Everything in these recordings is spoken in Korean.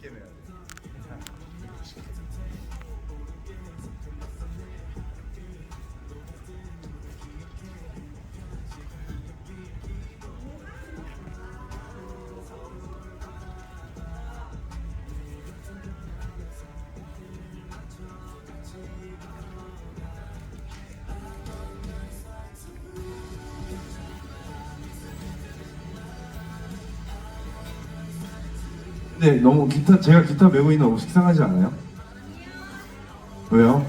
ケメラで。 돼. 네, 너무 기타 제가 기타 메고 있는 너무 식상하지 않아요? 왜요?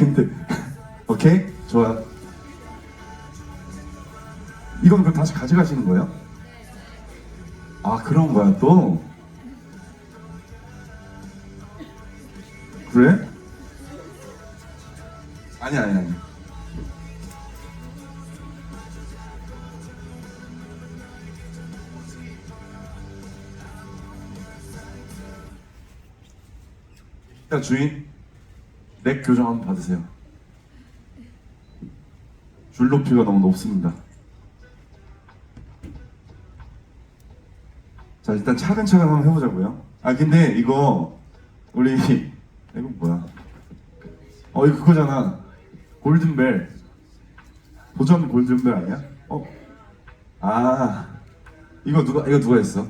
근데 오케이 좋아요. 이건 그 다시 가져가시는 거예요? 아 그런 거야 또? 그래? 아니 아니 아니. 야 주인 넥 교정 한번 받으세요. 줄 높이가 너무 높습니다. 자 일단 차근차근 한번 해보자고요. 아 근데 이거 우리 이거 뭐야? 어 이거 그거잖아. 골든벨. 도전 골든벨 아니야? 어? 아 이거 누가 이거 누가 했어?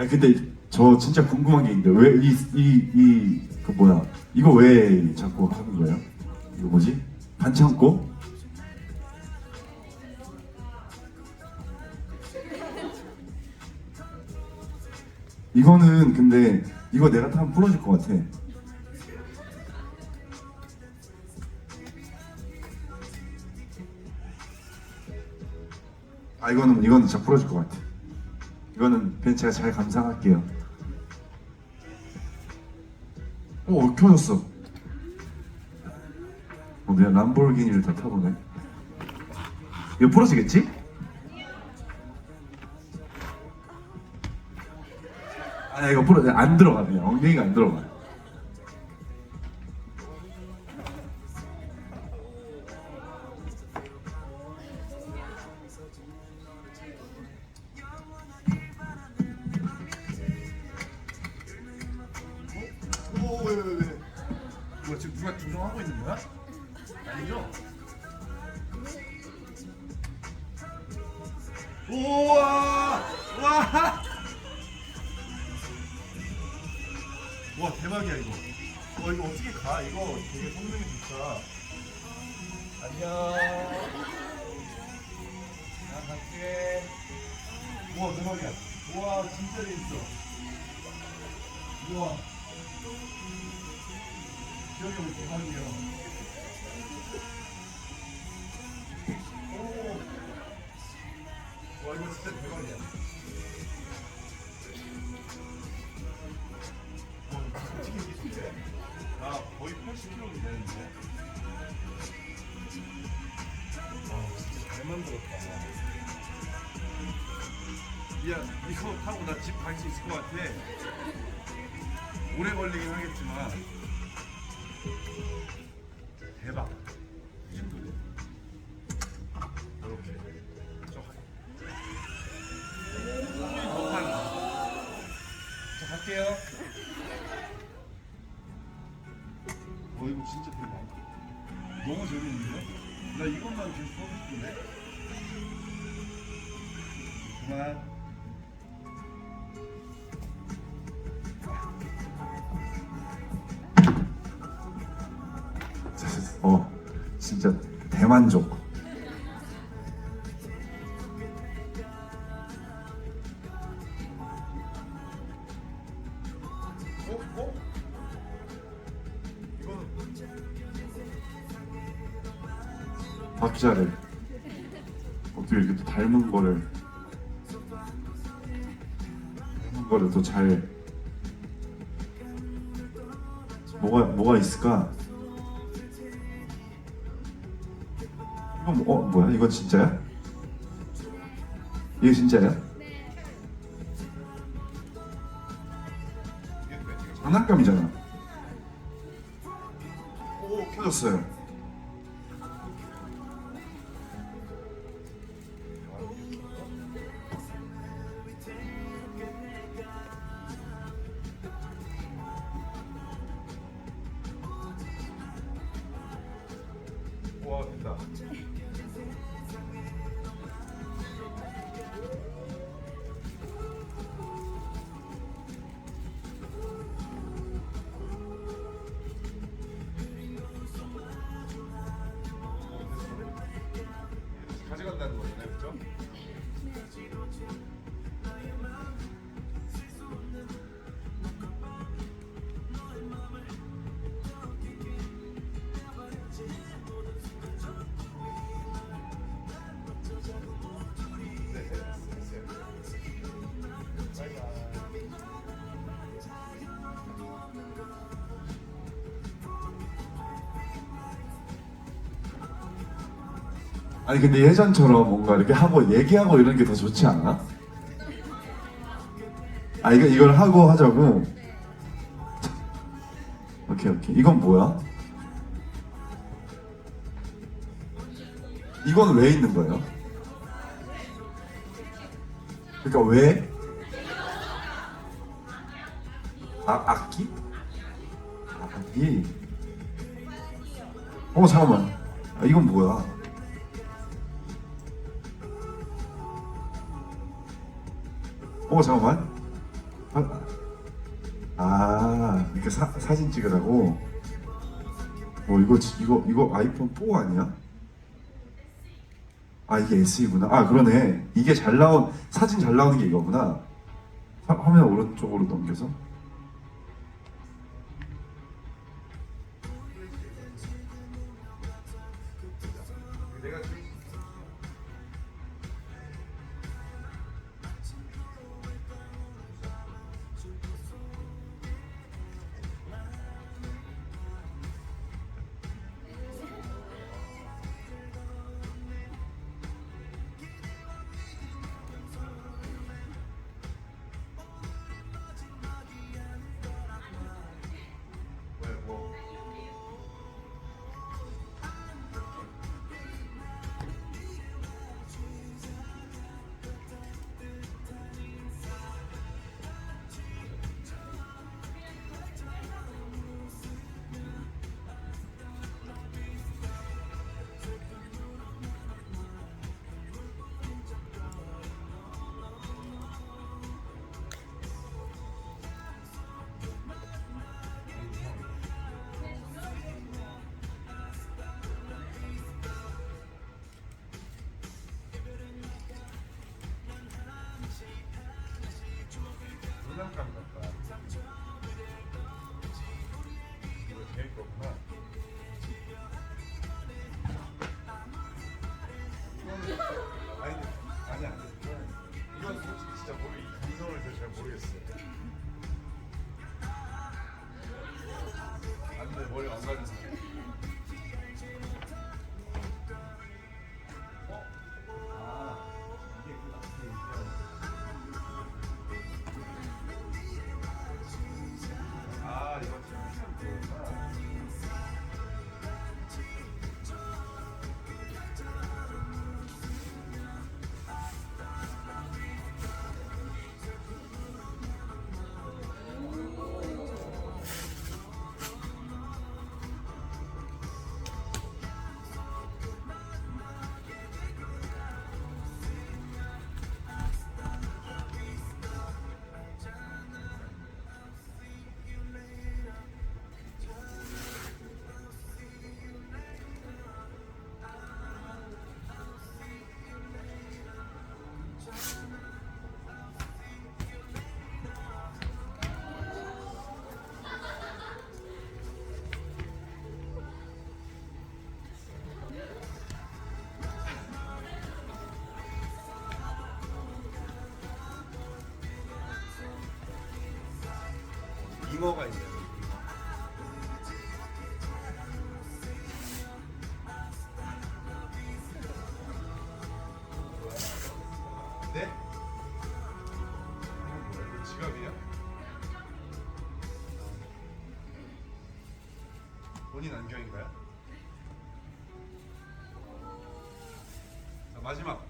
아니 근데 저 진짜 궁금한 게 있는데 왜 이 이 이 그 뭐야 이거 왜 자꾸 하는 거예요? 이거 뭐지? 반창고? 이거는 근데 이거 내가 타면 부러질 것 같아. 아 이거는 이거는 진짜 부러질 것 같아. 이거는 그냥 제가 잘 감상할게요. 오 켜졌어. 어, 내가 람보르기니를 다 타보네. 이거 부러지겠지? 아니 이거 부러 안 들어가 그냥 엉덩이가 안 들어가. 우와! 와! 와 대박이야 이거. 와 이거 어떻게 가? 이거 되게 성능이 좋다. 안녕. 나 갈게. 우와 대박이야. 우와 진짜 재밌어. 우와. 기억이 대박이에요. 이거 진짜 대박이야. 와 이거 어떻게 기술해? 나 거의 80kg 되는데. 와 진짜 잘 만들었다. 야 이거 타고 나 집 갈 수 있을 것 같아. 오래 걸리긴 하겠지만 대박 어 진짜 대만족. 박자를 어떻게 이렇게 또 닮은 거를 닮은 거를 또 잘 뭐가 뭐가 있을까? 뭐야? 이건 진짜야? 이게 진짜야? 장난감이잖아. 오 켜졌어요. 아니 근데 예전처럼 뭔가 이렇게 하고 얘기하고 이런 게 더 좋지 않아? 아 이거 이걸 하고 하자고. 오케이 오케이 이건 뭐야? 이건 왜 있는 거예요? 그러니까 왜? 아 악기? 악기? 어 잠깐만. 아, 이건 뭐야? 어 잠깐만. 아, 아 이렇게 사, 사진 찍으라고. 어 이거 지- 이거 이거 아이폰 4 아니야? 아 이게 SE구나. 아 그러네. 이게 잘 나온 사진 잘 나오는 게 이거구나. 화, 화면 오른쪽으로 넘겨서. 잉어가 있네요. 네? 뭐야? 이거 지갑이야? 본인 안경인가요? 자, 마지막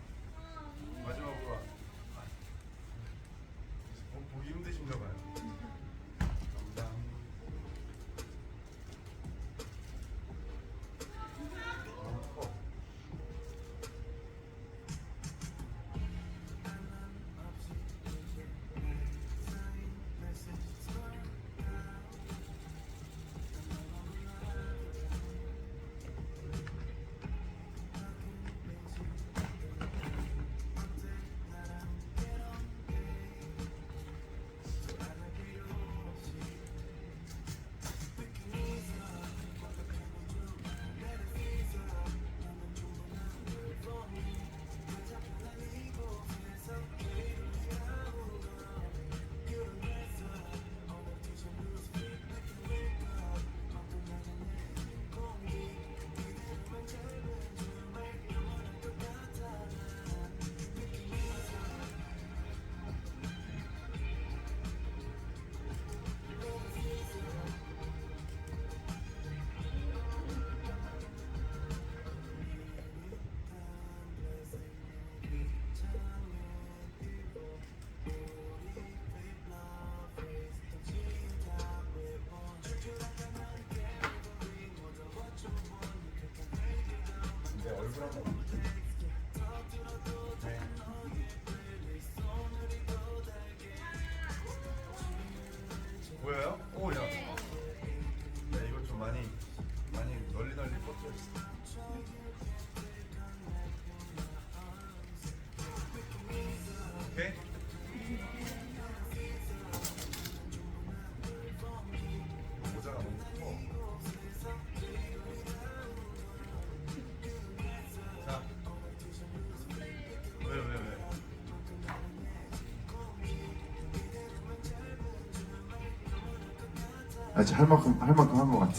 아직 할 만큼 할 만큼 한 것 같아.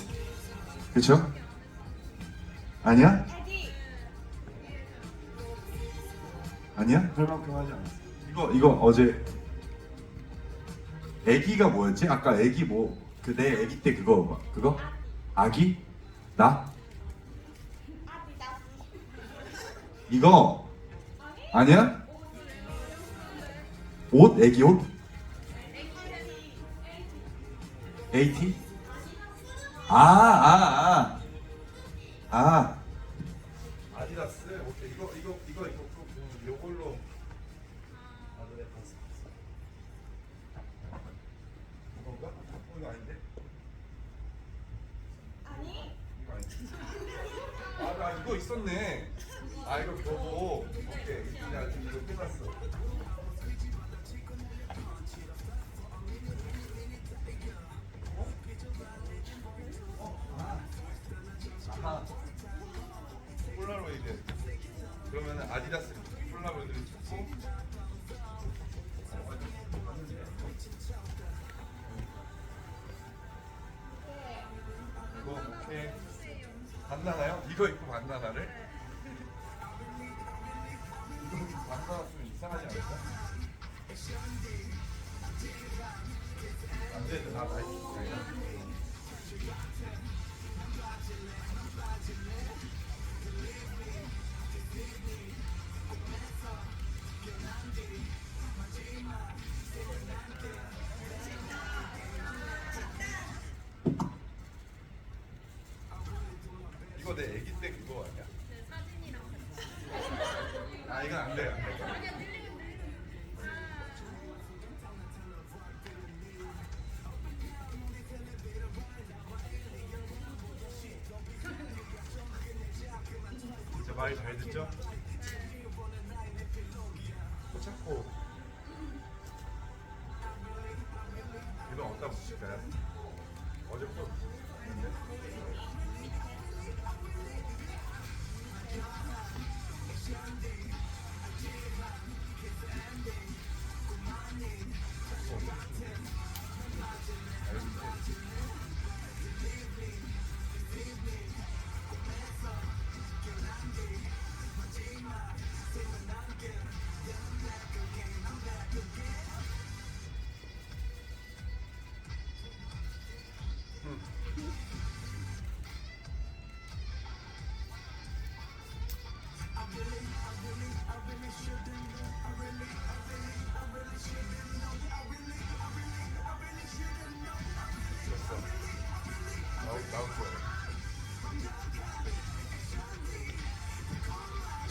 그렇죠? 아니야? 아니야? 할 만큼 하지 않았어. 이거 이거 어제 애기가 뭐였지? 아까 애기 뭐 그 내 애기 때 그거 봐. 그거? 아기? 나? 이거 아니야? 옷? 애기 옷? AT? 아, 아, 아. 아, 입고 반나나 쓰면 이상하지 않을까? 안 돼, 나다 입고. 이 말잘 듣죠?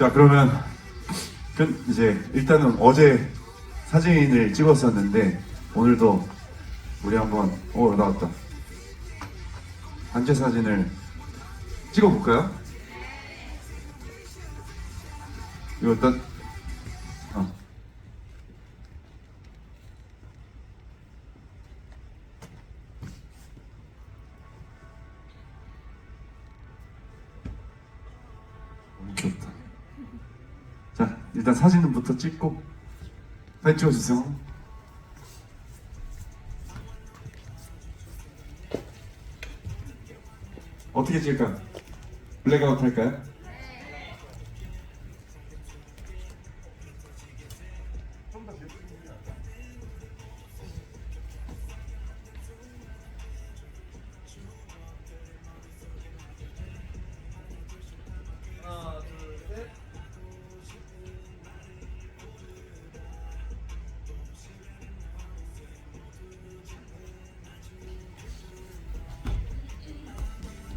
자 그러면 그 이제 일단은 어제 사진을 찍었었는데 오늘도 우리 한번 어 나왔다 단체 사진을 찍어볼까요? 이거 일 일단 사진부터 찍고 사진 찍어주세요. 어떻게 찍을까? 블랙아웃 할까요?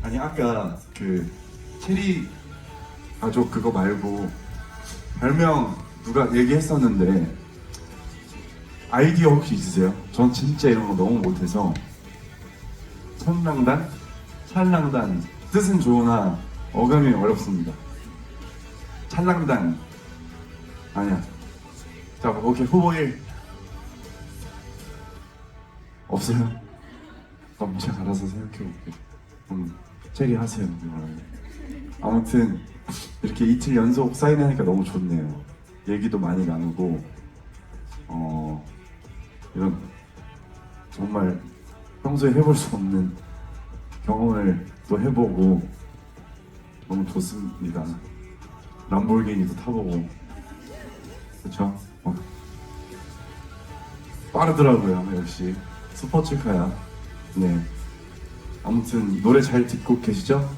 아니 아까 그 체리 가족 그거 말고 별명 누가 얘기했었는데 아이디어 혹시 있으세요? 전 진짜 이런 거 너무 못해서 천랑단, 찰랑단 뜻은 좋으나 어감이 어렵습니다. 찰랑단 아니야. 자 오케이 후보 1 없어요? 그럼 제가 알아서 생각해 볼게요. 음, 체리 하세요. 아무튼 이렇게 이틀 연속 사인하니까 너무 좋네요. 얘기도 많이 나누고 어 이런 정말 평소에 해볼 수 없는 경험을 또 해보고 너무 좋습니다. 람보르기니도 타보고 그렇죠? 어. 빠르더라고요 역시 스포츠카야. 네. 아무튼 노래 잘 듣고 계시죠?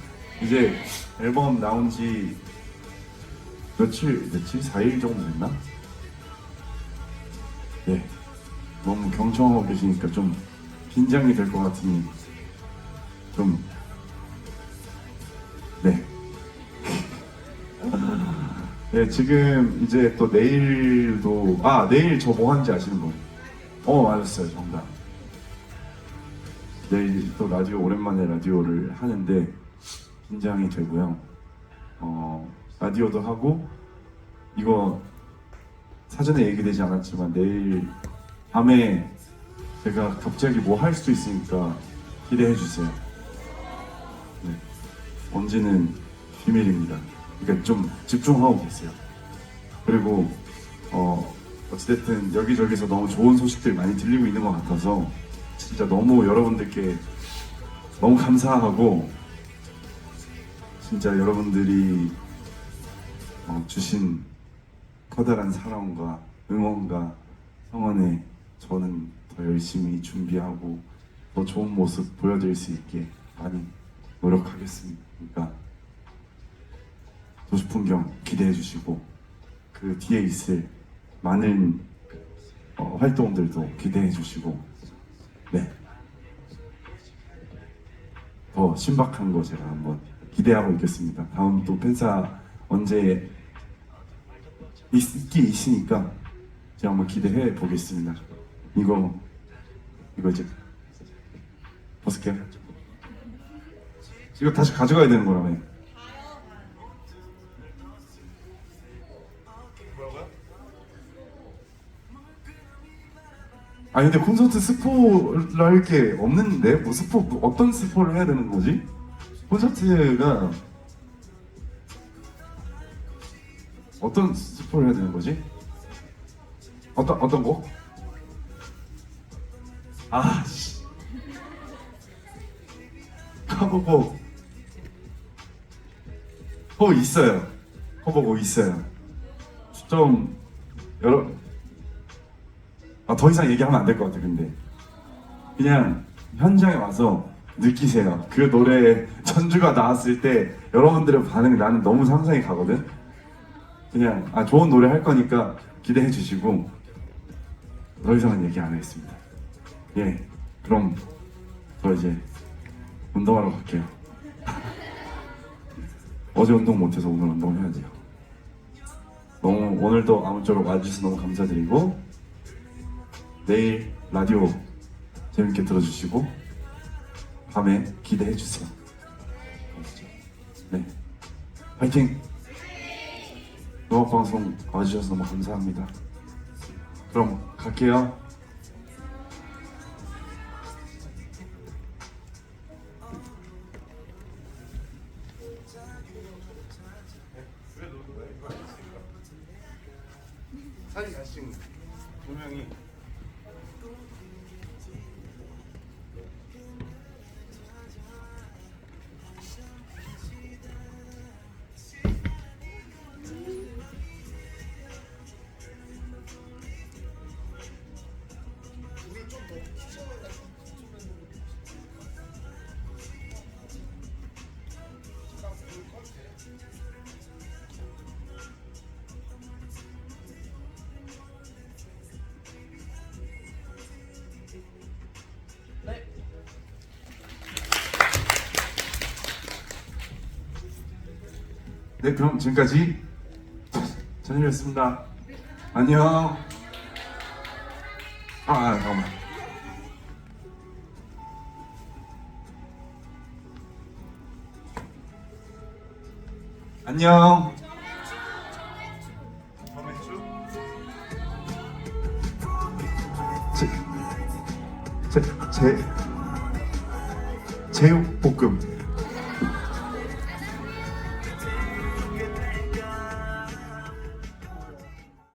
이제 앨범 나온 지 며칠, 며칠? 4일 정도 됐나? 네. 너무 경청하고 계시니까 좀 긴장이 될 것 같으니 좀 네. 네, 지금 이제 또 내일도 아, 내일 저 뭐 하는지 아시는 분? 어, 맞았어요. 정답. 내일 또 라디오 오랜만에 라디오를 하는데 긴장이 되고요. 어 라디오도 하고 이거 사전에 얘기되지 않았지만 내일 밤에 제가 갑자기 뭐 할 수도 있으니까 기대해 주세요. 네. 언제는 비밀입니다. 그러니까 좀 집중하고 계세요. 그리고 어 어찌됐든 여기저기서 너무 좋은 소식들 많이 들리고 있는 것 같아서 진짜 너무 여러분들께 너무 감사하고 진짜 여러분들이 어, 주신 커다란 사랑과 응원과 성원에 저는 더 열심히 준비하고 더 좋은 모습 보여드릴 수 있게 많이 노력하겠습니다. 그러니까 도시풍경 기대해 주시고 그 뒤에 있을 많은 어, 활동들도 기대해 주시고 더 신박한 거 제가 한번 기대하고 있겠습니다. 다음 또 팬사 언제 있기 있으니까 제가 한번 기대해 보겠습니다. 이거 이거 이제 벗을게요. 이거 다시 가져가야 되는 거라며. 아니 근데 콘서트 스포를 할 게 없는데 뭐 스포 뭐 어떤 스포를 해야 되는 거지? 콘서트가 어떤 스포를 해야 되는 거지? 어떤 어떤 거? 아 씨. 커버곡 어 있어요. 커버곡 있어요. 좀 여러 아, 더 이상 얘기하면 안 될 것 같아, 근데. 그냥 현장에 와서 느끼세요. 그 노래 전주가 나왔을 때 여러분들의 반응이 나는 너무 상상이 가거든? 그냥, 아, 좋은 노래 할 거니까 기대해 주시고, 더 이상은 얘기 안 하겠습니다. 예, 그럼 저 이제 운동하러 갈게요. 어제 운동 못해서 오늘 운동해야 돼요. 너무 오늘도 아무쪼록 와주셔서 너무 감사드리고 내일 라디오 재밌게 들어주시고 밤에 기대해 주세요. 네, 파이팅! 노업 방송 와주셔서 너무 감사합니다. 그럼 갈게요. 사진 같이 명이 네 그럼 지금까지 전일이었습니다. 안녕. 아, 아 잠깐만. 안녕.